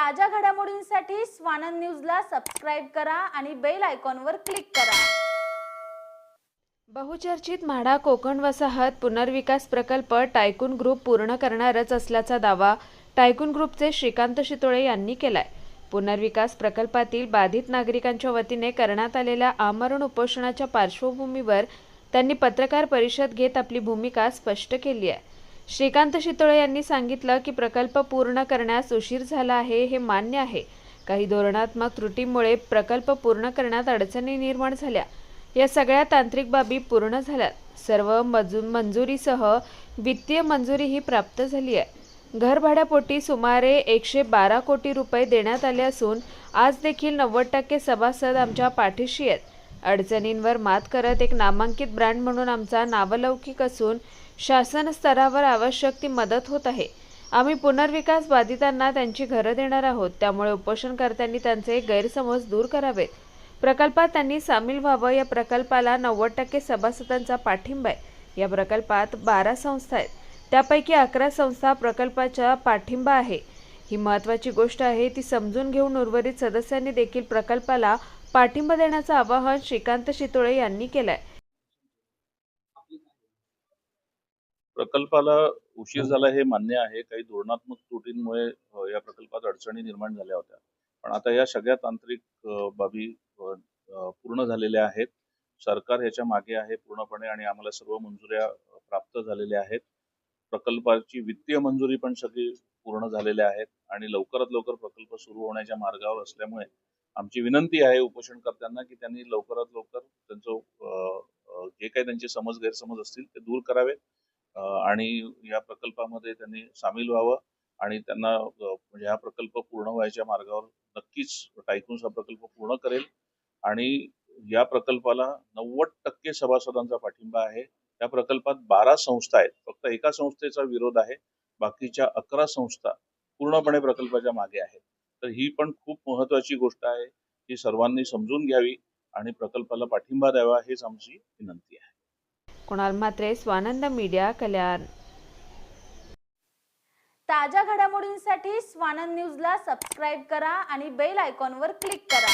ताज्या घडामोडींसाठी स्वानंद न्यूजला सबस्क्राईब करा आणि बेल आयकॉनवर क्लिक करा. बहुचर्चित म्हाडा कोकण वसाहत पुनर्विकास प्रकल्प टायकून ग्रुप पूर्ण करणारच असल्याचा दावा टायकून ग्रुपचे श्रीकांत शितोळे यांनी केलाय. पुनर्विकास प्रकल्पातील बाधित नागरिकांच्या वतीने करण्यात आलेल्या आमरण उपोषणाच्या पार्श्वभूमीवर त्यांनी पत्रकार परिषद घेत आपली भूमिका स्पष्ट केली आहे. श्रीकांत शितोळे यांनी सांगितलं की प्रकल्प पूर्ण करण्यास उशीर झाला आहे हे मान्य आहे. काही धोरणात्मक त्रुटीमुळे प्रकल्प पूर्ण करण्यात अडचणी निर्माण झाल्या. या सगळ्या तांत्रिक बाबी पूर्ण झाल्यात. सर्व मजू मंजुरीसह वित्तीय मंजुरीही प्राप्त झाली आहे. घरभाड्यापोटी सुमारे एकशे बारा कोटी रुपये देण्यात आले असून आज देखील नव्वद टक्के सभासद आमच्या पाठीशी आहेत. अडचणींवर मात करत एक नामांकित ब्रँड म्हणून आमचा नावलौकिक असून शासन स्तरावर आवश्यक ती मदत होत आहे. आम्ही पुनर्विकास बाधितांना त्यांची घरं देणार आहोत. त्यामुळे उपोषणकर्त्यांनी त्यांचे गैरसमज दूर करावेत. प्रकल्पात त्यांनी सामील व्हावं. या प्रकल्पाला नव्वद टक्के सभासदांचा पाठिंबा आहे. या प्रकल्पात बारा संस्था आहेत. त्यापैकी अकरा संस्था प्रकल्पाच्या पाठिंबा आहे. ही महत्त्वाची गोष्ट आहे ती समजून घेऊन उर्वरित सदस्यांनी देखील प्रकल्पाला पाठिंबा देण्याचं आवाहन श्रीकांत शितोळे यांनी केलंय. प्रकल्पाला उशीर झाला हे मान्य आहे. काही धोरणात्मक त्रुटींमुळे या प्रकल्पात अडचणी निर्माण झाल्या होत्या. पण आता या सगळ्या तांत्रिक बाबी पूर्ण झालेल्या आहेत. सरकार ह्याच्या मागे आहे पूर्णपणे आणि आम्हाला सर्व मंजुऱ्या प्राप्त झालेल्या आहेत. प्रकल्पाची वित्तीय मंजुरी पण सगळी पूर्ण झालेल्या आहेत आणि लवकरात लवकर प्रकल्प सुरू होण्याच्या मार्गावर असल्यामुळे आमची विनंती आहे उपोषणकर्त्यांना की त्यांनी लवकरात लवकर त्यांचं जे काही त्यांचे समज गैरसमज असतील ते दूर करावेत. आणि या प्रकल्पामध्ये त्यांनी सामील व्हावं आणि त्यांना म्हणजे हा प्रकल्प पूर्ण व्हायच्या मार्गावर नक्कीच टायकून्स हा प्रकल्प पूर्ण करेल. आणि या प्रकल्पाला नव्वद टक्के सभासदांचा पाठिंबा आहे. या प्रकल्पात बारा संस्था आहेत. फक्त एका संस्थेचा विरोध आहे. बाकीच्या अकरा संस्था पूर्णपणे प्रकल्पाच्या मागे आहेत. तर ही पण खूप महत्वाची गोष्ट आहे ही सर्वांनी समजून घ्यावी आणि प्रकल्पाला पाठिंबा द्यावा हेच आमची विनंती आहे. कुणाल म्हात्रे स्वानंद मीडिया कल्याण. ताज्या घडामोडींसाठी स्वानंद न्यूजला सबस्क्राईब करा आणि बेल आयकॉनवर क्लिक करा.